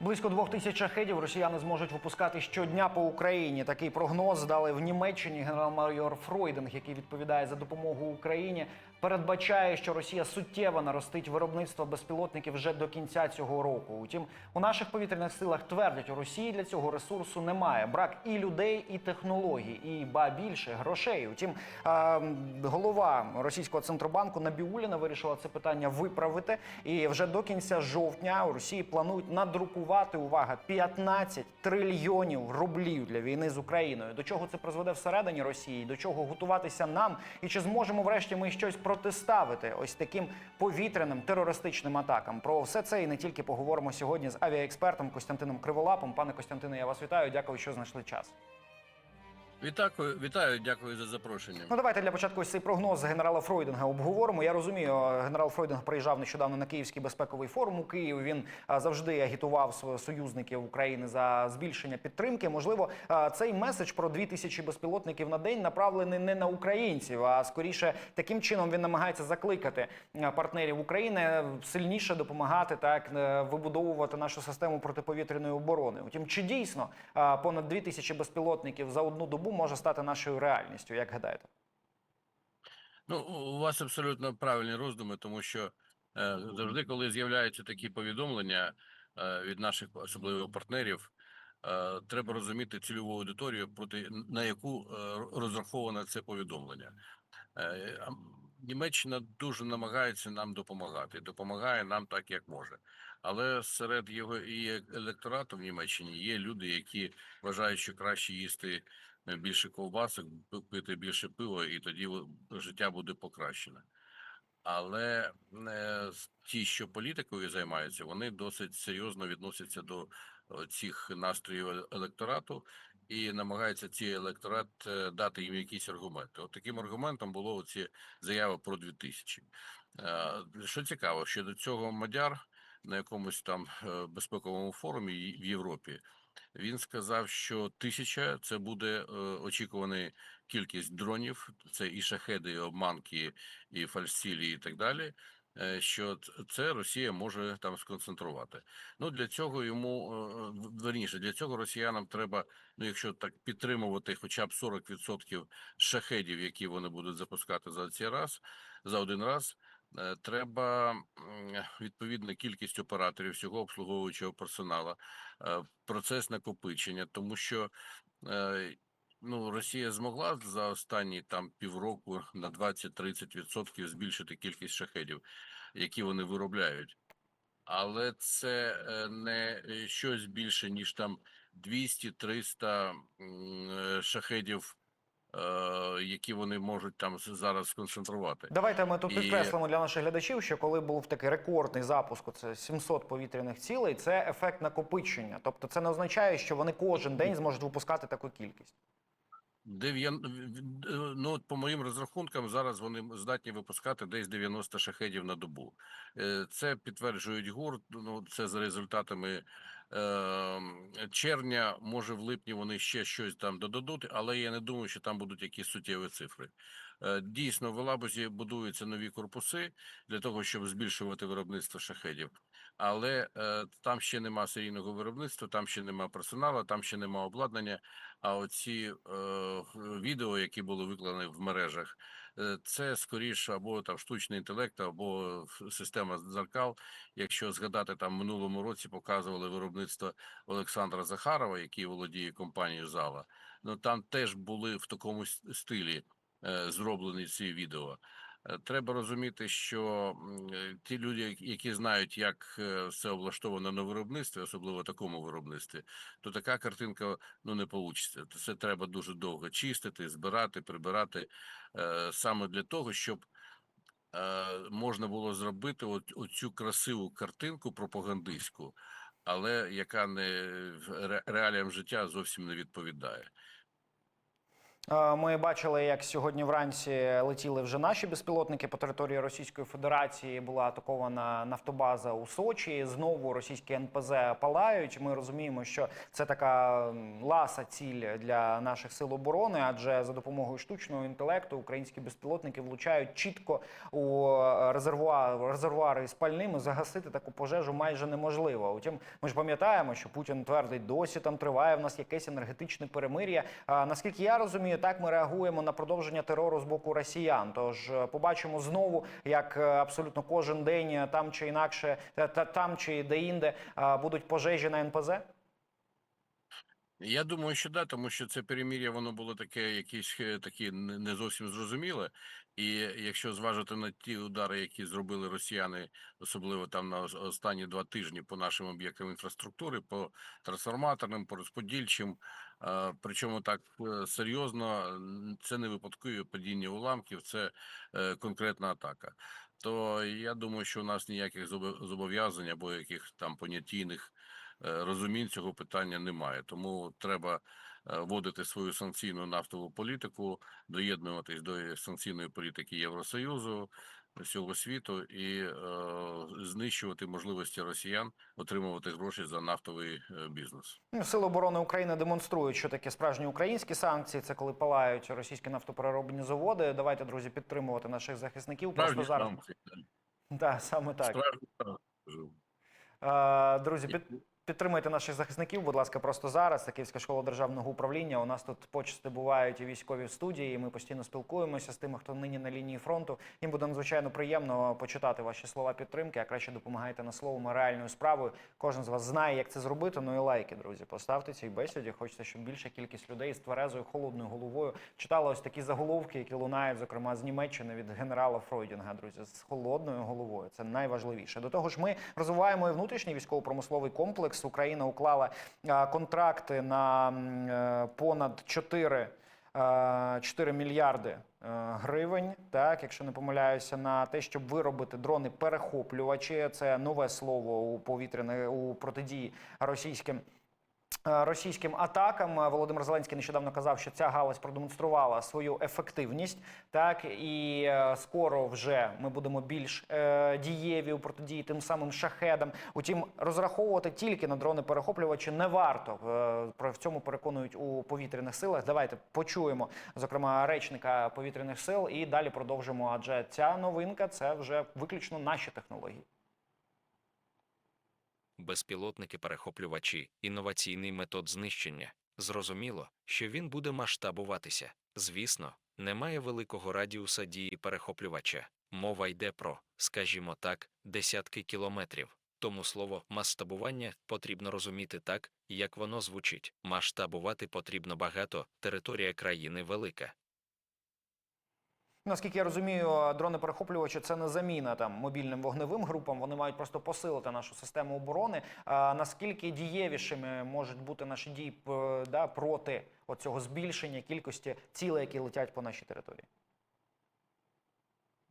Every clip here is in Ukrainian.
Близько двох тисяч шахедів росіяни зможуть випускати щодня по Україні. Такий прогноз дали в Німеччині генерал-майор Фройдинг, який відповідає за допомогу Україні. Передбачає, що Росія суттєво наростить виробництво безпілотників вже до кінця цього року. Утім, у наших повітряних силах твердять, у Росії для цього ресурсу немає. Брак і людей, і технологій, і ба більше грошей. Утім, голова російського центробанку Набіуліна вирішила це питання виправити. І вже до кінця жовтня у Росії планують надрукувати увага 15 трильйонів рублів для війни з Україною. До чого це призведе всередині Росії? До чого готуватися нам? І чи зможемо врешті ми щось протиставити ось таким повітряним терористичним атакам? Про все це і не тільки поговоримо сьогодні з авіаекспертом Костянтином Криволапом. Пане Костянтине, я вас вітаю. Дякую, що знайшли час. Вітаю, вітаю, дякую за запрошення. Ну давайте для початку цей прогноз генерала Фройдинга обговоримо. Я розумію, генерал Фройдинг приїжджав нещодавно на Київський безпековий форум у Києві. Він завжди агітував союзників України за збільшення підтримки. Можливо, цей меседж про дві тисячі безпілотників на день направлений не на українців, а скоріше таким чином він намагається закликати партнерів України сильніше допомагати так е, вибудовувати нашу систему протиповітряної оборони. Утім, чи дійсно понад дві тисячі безпілотників за одну добу може стати нашою реальністю? Як гадаєте? Ну, у вас абсолютно правильні роздуми, тому що е, завжди, коли з'являються такі повідомлення е, від наших особливо партнерів, е, треба розуміти цільову аудиторію, проти на яку е, розраховане це повідомлення. Е, Німеччина дуже намагається нам допомагати, допомагає нам так, як може. Але серед його і електорату в Німеччині є люди, які вважають, що краще їсти більше ковбасок, пити більше пива, і тоді життя буде покращене. Але е, ті, що політикою займаються, вони досить серйозно відносяться до е, цих настроїв е- електорату і намагаються ці електорат е, дати їм якісь аргументи. От таким аргументом було оці заяви про 2000. Е, Що цікаво, що до цього Мадяр на якомусь там е, безпековому форумі в Європі він сказав, що тисяча це буде е, очікувана кількість дронів, це і шахеди, і обманки, і фальсцілі, і так далі. е, Що це Росія може там сконцентрувати. Ну для цього йому е, верніше для цього росіянам треба, ну якщо так підтримувати, хоча б 40% шахедів, які вони будуть запускати за цей раз, за один раз. Е, Треба відповідна кількість операторів, всього обслуговуючого персоналу, е, процес накопичення, тому що е, ну, Росія змогла за останні там півроку на 20-30% збільшити кількість шахедів, які вони виробляють. Але це не щось більше, ніж там 200-300 м, е, шахедів, які вони можуть там зараз сконцентрувати. Давайте ми тут І- підкреслимо для наших глядачів, що коли був такий рекордний запуск, це 700 повітряних цілей, це ефект накопичення. Тобто це не означає, що вони кожен день зможуть випускати таку кількість. Дев'ян... Ну, по моїм розрахункам, зараз вони здатні випускати десь 90 шахедів на добу. Е, Це підтверджують ГУР, ну, це за результатами е, червня, може в липні вони ще щось там додадуть, але я не думаю, що там будуть якісь суттєві цифри. Е, Дійсно, в Елабузі будуються нові корпуси для того, щоб збільшувати виробництво шахедів. Але е, там ще нема серійного виробництва, там ще нема персоналу, там ще нема обладнання. А оці е, відео, які були викладені в мережах, це скоріше або там штучний інтелект, або система дзеркал. Якщо згадати там минулому році, показували виробництво Олександра Захарова, який володіє компанією Зала. Ну там теж були в такому стилі е, зроблені ці відео. Е, Треба розуміти, що е, ті люди, які- знають, як е, все облаштовано на виробництві, особливо такому виробництві, то така картинка ну не вийде. Це треба дуже довго чистити, збирати, прибирати саме для того, щоб можна було зробити оцю красиву картинку пропагандистську, але яка не ре- реаліям життя зовсім не відповідає. Е, Ми бачили, як сьогодні вранці летіли вже наші безпілотники по території Російської Федерації. Була атакована нафтобаза у Сочі. Знову російські НПЗ палають. Ми розуміємо, що це така ласа ціль для наших сил оборони, адже за допомогою штучного інтелекту українські безпілотники влучають чітко у е, резервуар, резервуари з пальними. Загасити таку пожежу майже неможливо. Утім, ми ж пам'ятаємо, що Путін твердить, досі там триває в нас якесь енергетичне перемир'я. А, наскільки я розумію, так ми реагуємо на продовження терору з боку росіян. Тож е, побачимо знову, як е, абсолютно кожен день е, там чи інакше, та, та- там чи де-інде е, будуть пожежі на НПЗ. Я думаю, що да, тому що це перемір'я воно було таке, якесь е, такі не зовсім зрозуміле. І якщо зважити на ті удари, які зробили росіяни, особливо там на останні два тижні по нашим об'єктам інфраструктури, по трансформаторним, по розподільчим, е, причому так е, серйозно, це не випадкові падіння уламків, це конкретна атака. То я думаю, що у нас ніяких зобов'язань або яких там понятійних розумінь цього питання немає. Тому треба е, вводити свою санкційну нафтову політику, доєднуватись до санкційної політики Євросоюзу, всього світу і е, знищувати можливості росіян отримувати гроші за нафтовий е, бізнес. Ну, Сили оборони України демонструють, що таке справжні українські санкції. Це коли палають російські нафтопереробні заводи. Давайте, друзі, підтримувати наших захисників. Просто зараз санкції, так, саме так. справжні. Е, Друзі, під, підтримуйте наших захисників, будь ласка, просто зараз. Київська школа державного управління. У нас тут почасти бувають і військові студії. і Ми постійно спілкуємося з тими, хто нині на лінії фронту. Їм буде надзвичайно приємно почитати ваші слова підтримки. А краще допомагайте на словом реальною справою. Кожен з вас знає, як це зробити. Ну і лайки, друзі. Поставте цій бесіді. Хочеться, щоб більша кількість людей з тверезою холодною головою читала ось такі заголовки, які лунають, зокрема з Німеччини від генерала Фройдінга. Друзі, з холодною головою. Це найважливіше. До того ж, ми розвиваємо і внутрішній військово-промисловий комплекс. Україна уклала контракти на е, понад 4 е, 4 мільярди е, гривень, так якщо не помиляюся, на те, щоб виробити дрони перехоплювачі. Це нове слово у повітряне у протидії російським. Е, Російським атакам Е, Володимир Зеленський нещодавно казав, що ця галузь продемонструвала свою ефективність, так і е, скоро вже ми будемо більш дієві у протидії тим самим шахедам. Утім, розраховувати тільки на дрони перехоплювачі не варто. Про в цьому переконують у повітряних силах. Давайте почуємо, зокрема, речника повітряних сил, і далі продовжимо. Адже ця новинка це вже виключно наші технології. Безпілотники-перехоплювачі, інноваційний метод знищення. Зрозуміло, що він буде масштабуватися. Звісно, немає великого радіуса дії перехоплювача. Мова йде про, скажімо так, десятки кілометрів. Тому слово масштабування потрібно розуміти так, як воно звучить. Масштабувати потрібно багато, територія країни велика. Наскільки я розумію, дрони перехоплювачі це не заміна там мобільним вогневим групам. Вони мають просто посилити нашу систему оборони. А наскільки дієвішими можуть бути наші дії да, проти оцього збільшення кількості цілей, які летять по нашій території?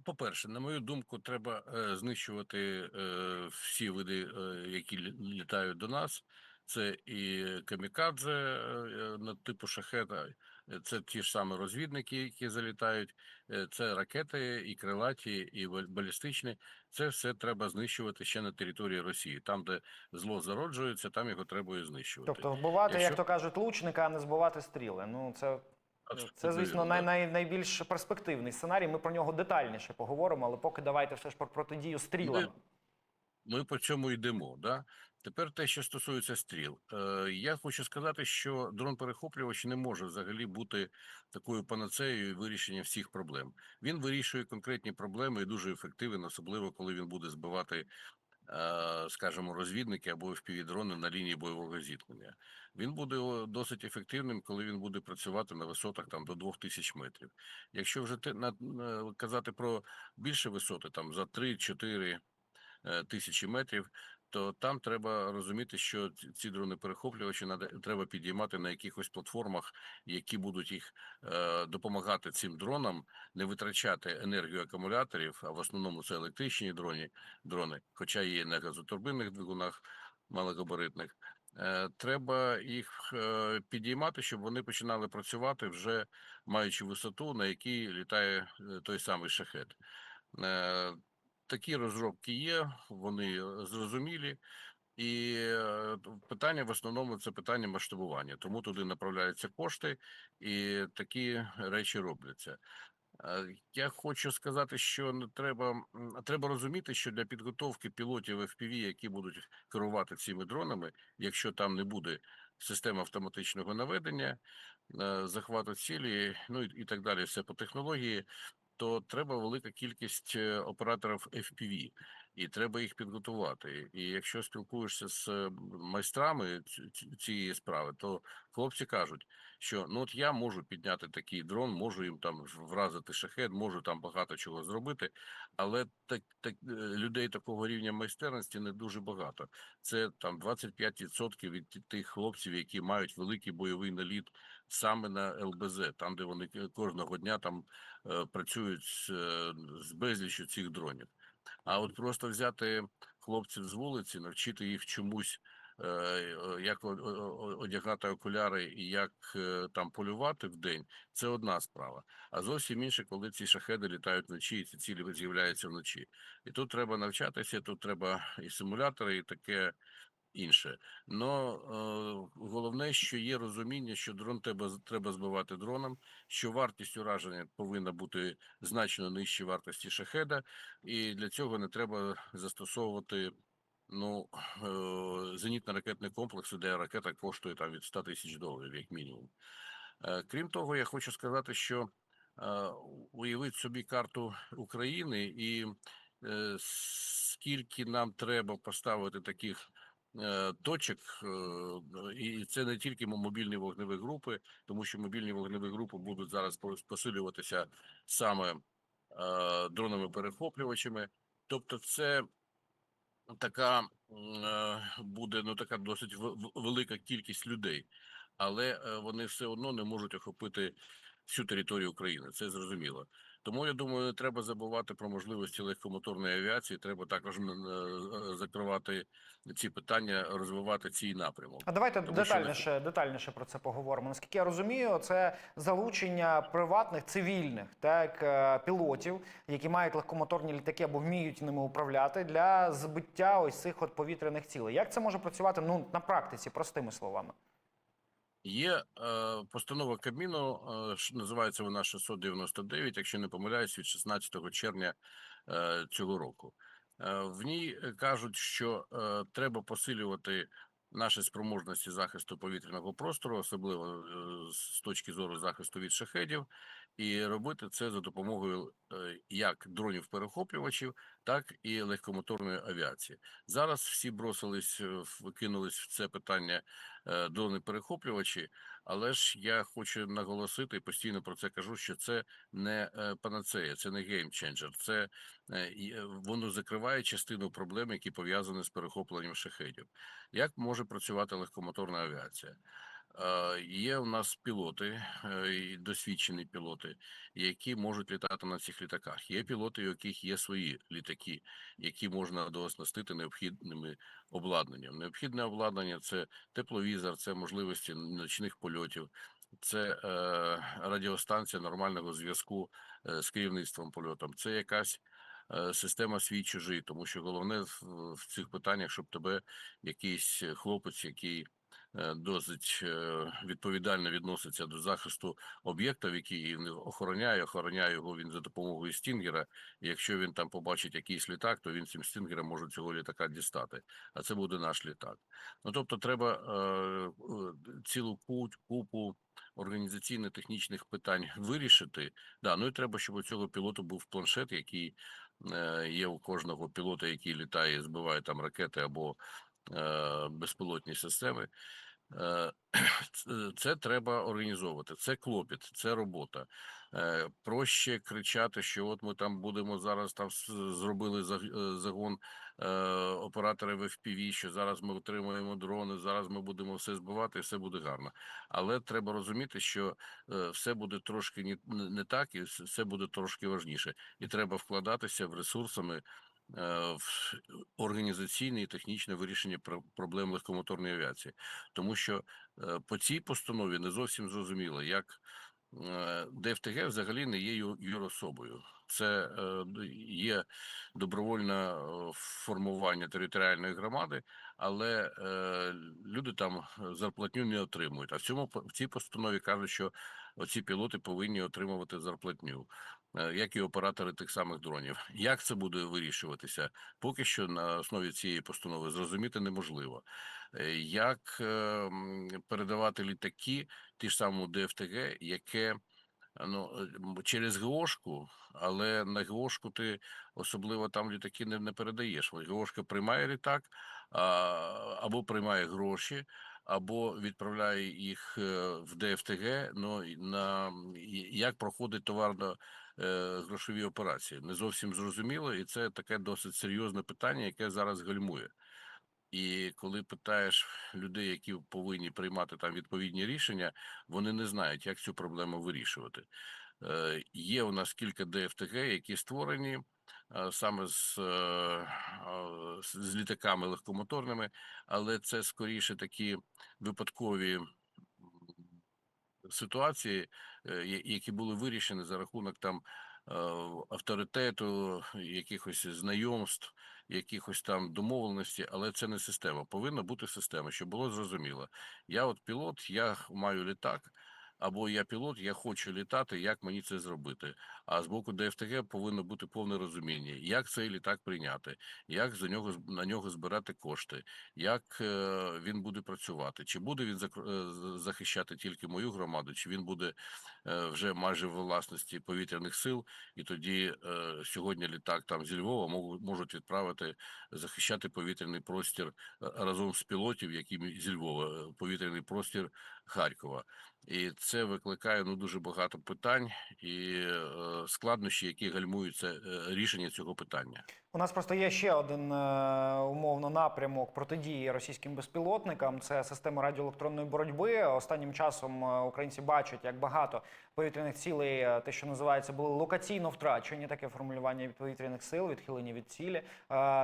По-перше, на мою думку, треба е, знищувати е, всі види, е, які літають до нас. Це і камікадзе е, на типу шахета, е, це ті ж самі розвідники, які залітають, е, це ракети, і крилаті, і бал- балістичні. Це все треба знищувати ще на території Росії. Там, де зло зароджується, там його треба і знищувати. Тобто вбивати, як то кажуть, лучника, а не збивати стріли. Ну це, це звісно, най, най, найбільш перспективний сценарій. Ми про нього детальніше поговоримо, але поки давайте все ж про протидію стрілам. Ми по цьому йдемо. Да? Тепер те, що стосується стріл. Е, я хочу сказати, що дрон-перехоплювач не може взагалі бути такою панацеєю і вирішенням всіх проблем. Він вирішує конкретні проблеми і дуже ефективен, особливо коли він буде збивати, е, скажімо, розвідники або впівдрони на лінії бойового зіткнення. Він буде досить ефективним, коли він буде працювати на висотах там до 2000 метрів. Якщо вже те, на- казати про більше висоти, там за 3-4 е, тисячі метрів, то там треба розуміти, що ці- дрони перехоплювачі треба підіймати на якихось платформах, які будуть їх е, допомагати цим дронам не витрачати енергію акумуляторів, а в основному це електричні дрони, дрони, хоча є на газотурбинних двигунах малогабаритних. Е, Треба їх е, підіймати, щоб вони починали працювати вже маючи висоту, на якій літає той самий шахет. Такі розробки є, вони е, зрозумілі. І е, питання в основному це питання масштабування, тому туди направляються кошти, і такі речі робляться. Е, Я хочу сказати, що не треба треба розуміти, що для підготовки пілотів FPV, які будуть керувати цими дронами, якщо там не буде системи автоматичного наведення, захвату цілі, ну і так далі, все по технології, то треба велика кількість е, операторів FPV, і треба їх підготувати. І якщо спілкуєшся з е, майстрами ці- ці- цієї справи, то хлопці кажуть, що ну от я можу підняти такий дрон, можу їм там вразити шахет, можу там багато чого зробити, але так, так е, людей такого рівня майстерності не дуже багато. Це там 25% від тих хлопців, які мають великий бойовий наліт саме на ЛБЗ, там де вони кожного дня там е, працюють з, е, з цих дронів. А от просто взяти хлопців з вулиці, навчити їх чомусь, е, як одягати окуляри і як е, там полювати в день, це одна справа. А зовсім інше, коли ці шахеди літають вночі, і ці цілі з'являються вночі. І тут треба навчатися, тут треба і симулятори, і таке інше. Но е, головне, що є розуміння, що дрон треба, треба збивати дроном, що вартість ураження повинна бути значно нижче вартості шахеда, і для цього не треба застосовувати ну, е, зенітно-ракетний комплекс, де ракета коштує там від 100 тисяч доларів, як мінімум. Е, Крім того, я хочу сказати, що е, уявіть собі карту України і скільки нам треба поставити таких точок, е, і це не тільки мобільні вогневі групи, тому що мобільні вогневі групи будуть зараз посилюватися саме е, дронами перехоплювачами. Тобто, це така е, буде ну така досить велика кількість людей, але е, вони все одно не можуть охопити всю територію України. Це зрозуміло. Тому я думаю, не треба забувати про можливості легкомоторної авіації. Треба також е, закривати ці питання, розвивати цей напрямок. А давайте Тому що детальніше, детальніше про це поговоримо. Наскільки я розумію, це залучення приватних цивільних так е, пілотів, які мають легкомоторні літаки або вміють ними управляти для збиття ось цих от повітряних цілей. Як це може працювати ну на практиці, простими словами? Є е, постанова Кабміну, е, називається вона 699, якщо не помиляюсь, від 16 червня е, цього року. Е, в ній е, кажуть, що е, треба посилювати наші спроможності захисту повітряного простору, особливо е, з точки зору захисту від шахедів, і робити це за допомогою е, як дронів-перехоплювачів, так і легкомоторної авіації. Зараз всі бросились, е, кинулись в це питання е, дрони-перехоплювачі, але ж я хочу наголосити постійно про це кажу, що це не панацея, це не геймченджер, це воно закриває частину проблем, які пов'язані з перехопленням шахедів. Як може працювати легкомоторна авіація? Є у нас пілоти, е, досвідчені пілоти, які можуть літати на цих літаках. Є пілоти, у яких є свої літаки, які можна дооснастити необхідними обладнанням. Необхідне обладнання це тепловізор, це можливості ночних польотів, це е, радіостанція нормального зв'язку е, з керівництвом польотом. Це якась е, система свій чужий, тому що головне в, цих питаннях, щоб тебе якийсь хлопець, який досить е, відповідально відноситься до захисту об'єкта, який він охороняє, охороняє його він за допомогою стінгера. Якщо він там побачить якийсь літак, то він цим стінгером може цього літака дістати. А це буде наш літак. Ну тобто, треба е, е, цілу куть, купу організаційно-технічних питань вирішити. Да, ну і треба, щоб у цього пілоту був планшет, який е, є у кожного пілота, який літає, збиває там ракети або е, безпілотні системи. Е, це- Це треба організовувати. Це клопіт, це робота. Е, Проще кричати, що от ми там будемо зараз там зробили е, загон е, операторів FPV, що зараз ми отримуємо дрони, зараз ми будемо все збивати, і все буде гарно. Але треба розуміти, що е, все буде трошки не, так, і все буде трошки важніше. І треба вкладатися в ресурсами е, організаційне і технічне вирішення про- проблем легкомоторної авіації, тому що е, по цій постанові не зовсім зрозуміло, як е, ДФТГ взагалі не є юрособою. Це е, є добровольне е, формування територіальної громади, але е, люди там зарплатню не отримують. А в цьому в цій постанові кажуть, що оці пілоти повинні отримувати зарплатню, е, як і оператори тих самих дронів. Як це буде вирішуватися? Поки що на основі цієї постанови зрозуміти неможливо. Е, Як е, передавати літаки, ті ж самому ДФТГ, яке ну е, через ГОшку, але на ГОшку ти особливо там літаки не, не передаєш. ГОшка приймає літак а, або приймає гроші, або відправляє їх е, в ДФТГ. Ну на як проходить товарно е, грошові операції, не зовсім зрозуміло, і це таке досить серйозне питання, яке зараз гальмує. І коли питаєш людей, які повинні приймати там відповідні рішення, вони не знають, як цю проблему вирішувати. Е, Є у нас кілька ДФТГ, які створені е, саме з, е, е, з- літаками легкомоторними, але це скоріше такі випадкові ситуації, е, які були вирішені за рахунок там е, авторитету, якихось знайомств, якихось там домовленості, але це не система. Повинна бути система, щоб було зрозуміло. Я от пілот, я маю літак. Або я пілот, я хочу літати, як мені це зробити. А з боку ДФТГ повинно бути повне розуміння, як цей літак прийняти, як за нього на нього збирати кошти, як е, він буде працювати, чи буде він е, захищати тільки мою громаду, чи він буде е, вже майже в власності повітряних сил, і тоді сьогодні літак там зі Львова можуть відправити захищати повітряний простір разом з пілотів, які зі Львова повітряний простір Харкова. І це викликає ну дуже багато питань і е, складнощі, які гальмують це е, рішення цього питання. У нас просто є ще один е, умовно напрямок протидії російським безпілотникам. Це система радіоелектронної боротьби. Останнім часом е, українці бачать, як багато повітряних цілей, те, що називається, були локаційно втрачені. Таке формулювання від повітряних сил, відхилені від цілі.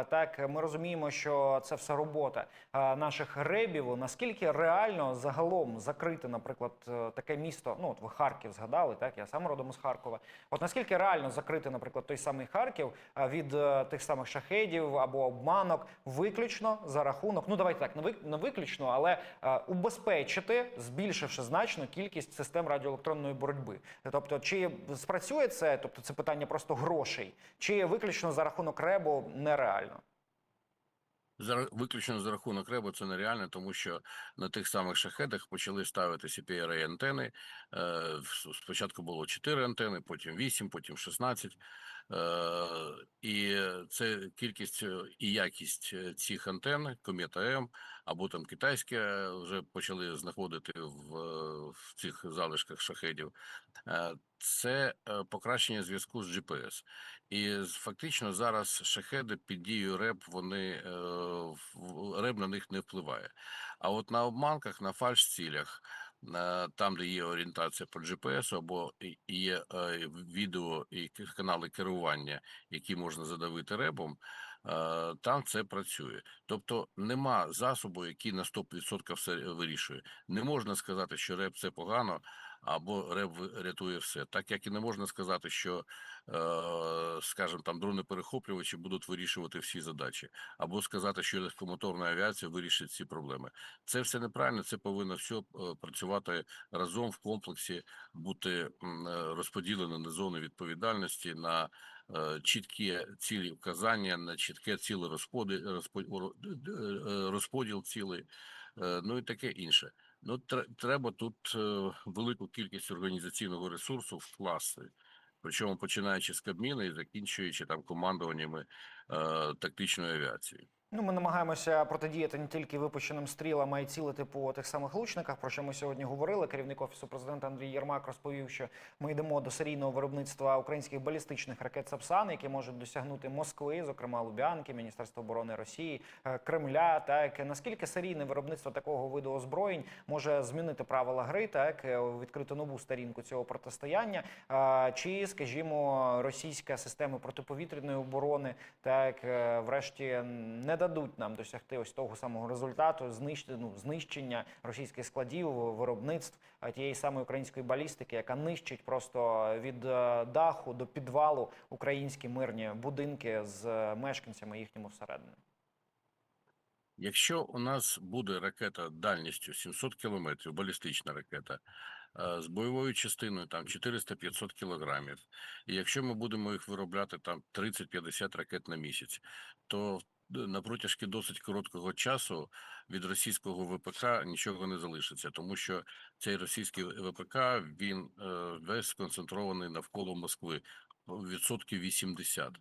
Так, ми розуміємо, що це все робота наших ребів. Наскільки реально загалом закрити, наприклад, таке місто? Ну, от ви Харків згадали, так я сам родом з Харкова. От наскільки реально закрити, наприклад, той самий Харків від е, тих самих шахедів або обманок, виключно за рахунок, ну давайте так, не вик- виключно, але е, убезпечити, збільшивши значно кількість систем радіоелектронної боротьби. Тобто, чи спрацює це, тобто це питання просто грошей, чи виключно за рахунок ребу нереально? За виключно за рахунок РЕБу це нереально, тому що на тих самих шахедах почали ставити CPRA антени. Е, Спочатку було 4 антени, потім 8, потім 16. Е, І це кількість е, і якість е, цих антен, Комета М, або там китайське вже почали знаходити в, в цих залишках шахедів. Це покращення зв'язку з GPS. І фактично зараз шахеди під дією РЕБ, вони РЕБ на них не впливає. А от на обманках, на фальш-цілях, на- там, де є орієнтація по GPS, або є е, відео і канали керування, які можна задавити ребом, е, там це працює. Тобто нема засобу, який на 100% все вирішує. Не можна сказати, що реб це погано, або реб рятує все. Так як і не можна сказати, що, е, скажімо, там дрони-перехоплювачі будуть вирішувати всі задачі, або сказати, що легкомоторна авіація вирішить ці проблеми. Це все неправильно. Це повинно все працювати разом в комплексі, бути е, розподілено на зони відповідальності, на чіткі цілі вказання, на чітке ціле розподіл, розподіл, цілий, е, ну і таке інше. Ну, треба тут велику кількість організаційного ресурсу вкласти. Причому починаючи з Кабміна і закінчуючи там командуваннями е, тактичної авіації. Ну, ми намагаємося протидіяти не тільки випущеним стрілам, а й цілити по тих самих лучниках, про що ми сьогодні говорили. Керівник офісу президента Андрій Єрмак розповів, що ми йдемо до серійного виробництва українських балістичних ракет Сапсан, які можуть досягнути Москви, зокрема Лубянки, Міністерства оборони Росії, е, Кремля. Так наскільки серійне виробництво такого виду озброєнь може змінити правила гри, так е, відкрити нову сторінку цього протистояння, чи, скажімо, російська система протиповітряної оборони, так е, врешті не дадуть нам досягти ось того самого результату, знищення, ну, знищення російських складів, виробництв тієї самої української балістики, яка нищить просто від е, даху до підвалу українські мирні будинки з е, мешканцями їхніми всередині. Якщо у нас буде ракета дальністю 700 кілометрів, балістична ракета, е, з бойовою частиною там 400-500 кілограмів, і якщо ми будемо їх виробляти там 30-50 ракет на місяць, то на протяжки досить короткого часу від російського ВПК нічого не залишиться, тому що цей російський ВПК він е, весь сконцентрований навколо Москви відсотків 80.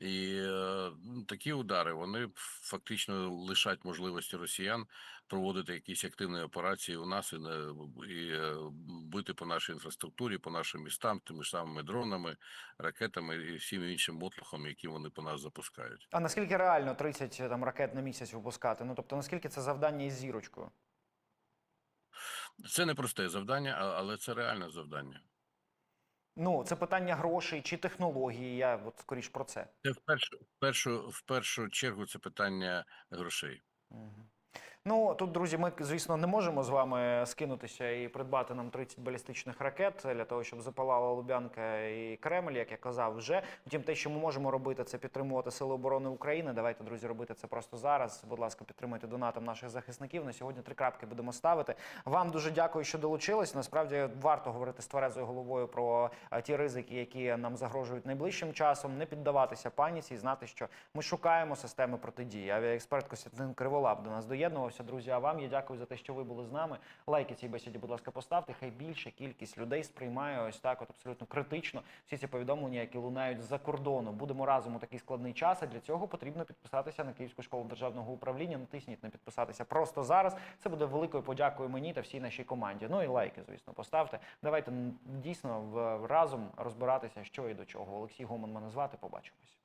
І е, ну, такі удари вони фактично лишать можливості росіян проводити якісь активні операції у нас і, не- і е, бити по нашій інфраструктурі, по нашим містам, тими ж самими дронами, ракетами і всім іншим мотлохом, які вони по нас запускають. А наскільки реально 30 там ракет на місяць випускати? Ну тобто, наскільки це завдання із зірочкою? Це не просте завдання, але це реальне завдання. Ну, це питання грошей чи технології. Я от скоріш про це. Це в першу, в першу, в першу чергу це питання грошей. Мгм. Ну тут, друзі, ми звісно не можемо з вами скинутися і придбати нам 30 балістичних ракет для того, щоб запалала Лубянка і Кремль, як я казав вже. Втім, те, що ми можемо робити, це підтримувати сили оборони України. Давайте, друзі, робити це просто зараз. Будь ласка, підтримуйте донатом наших захисників. На сьогодні три крапки будемо ставити. Вам дуже дякую, що долучились. Насправді варто говорити з тверезою головою про е, ті ризики, які нам загрожують найближчим часом. Не піддаватися паніці і знати, що ми шукаємо системи протидії. Авіаексперт Костянтин Криволап до нас доєднувався. Друзі, а вам я дякую за те, що ви були з нами. Лайки цій бесіді, будь ласка, поставте. Хай більша кількість людей сприймає ось так, от абсолютно критично всі ці повідомлення, які лунають з-за кордону. Будемо разом у такий складний час. А для цього потрібно підписатися на Київську школу державного управління. Натисніть на підписатися просто зараз. Це буде великою подякою мені та всій нашій команді. Ну і лайки, звісно, поставте. Давайте дійсно в- разом розбиратися, що і до чого. Олексій Гоман мене звати. Побачимось.